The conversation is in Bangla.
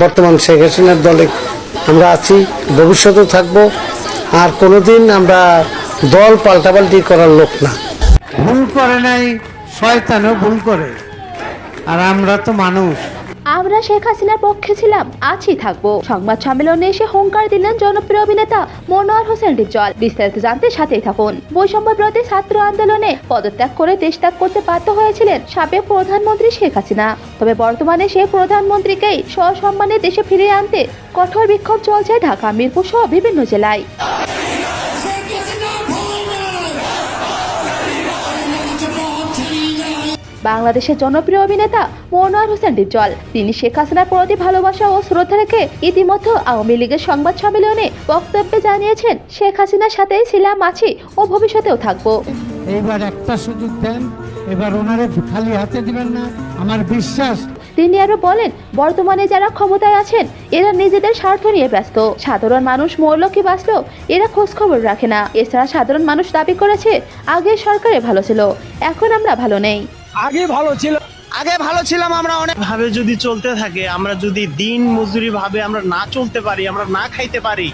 বর্তমান শেখ হাসিনার দলে আমরা আছি, ভবিষ্যতেও থাকব। আর কোনোদিন আমরা দল পাল্টাপাল্টি করার লোক না। ভুল করে নাই, শয়তানও ভুল করে। আর আমরা তো মানুষ। আমরা শেখ হাসিনার পক্ষে ছিলাম আছি থাকব। সংবাদ সম্মেলনে এসে হুঙ্কার দিলেন জনপ্রিয় অভিনেতা মনোয়ার হোসেন ডিপজল বিস্তারিত জানতে সাথেই থাকুন। বৈষম্য বিরোধী ছাত্র আন্দোলনে পদত্যাগ করে দেশ ত্যাগ করতে বাধ্য হয়েছিলেন সাবেক প্রধানমন্ত্রী শেখ হাসিনা। তবে বর্তমানে সেই প্রধানমন্ত্রীকেই সসম্মানে দেশে ফিরিয়ে আনতে কঠোর বিক্ষোভ চলছে ঢাকা, মিরপুর সহ বিভিন্ন জেলায়। বাংলাদেশের জনপ্রিয় অভিনেতা মনোয়ার হোসেন ডিপজল তিনি শেখ হাসিনার প্রতি ভালোবাসা ও শ্রদ্ধা রেখে ইতিমধ্যে আওয়ামী লীগের সংবাদ সম্মেলনে বক্তব্যে জানিয়েছেন শেখ হাসিনার সাথেই ছিলাম আছি ও ভবিষ্যতেও থাকব। এইবার একটা সুযোগ দেন এবার ওনারে খালি হাতে দিবেন না আমার বিশ্বাস। তিনি আরও বলেন বর্তমানে যারা ক্ষমতায় আছেন এরা নিজেদের স্বার্থ নিয়ে ব্যস্ত। সাধারণ মানুষ মরল কি বাঁচলো এরা খোঁজ খবর রাখে না। এছাড়া সাধারণ মানুষ দাবি করেছে আগে সরকারে ভালো ছিল এখন আমরা ভালো নেই। আগে ভালো ছিল। আগে ভালো ছিলাম আমরা অনেক। ভাবে যদি চলতে থাকে আমরা যদি দিন মজুরি ভাবে আমরা না চলতে পারি আমরা না খাইতে পারি।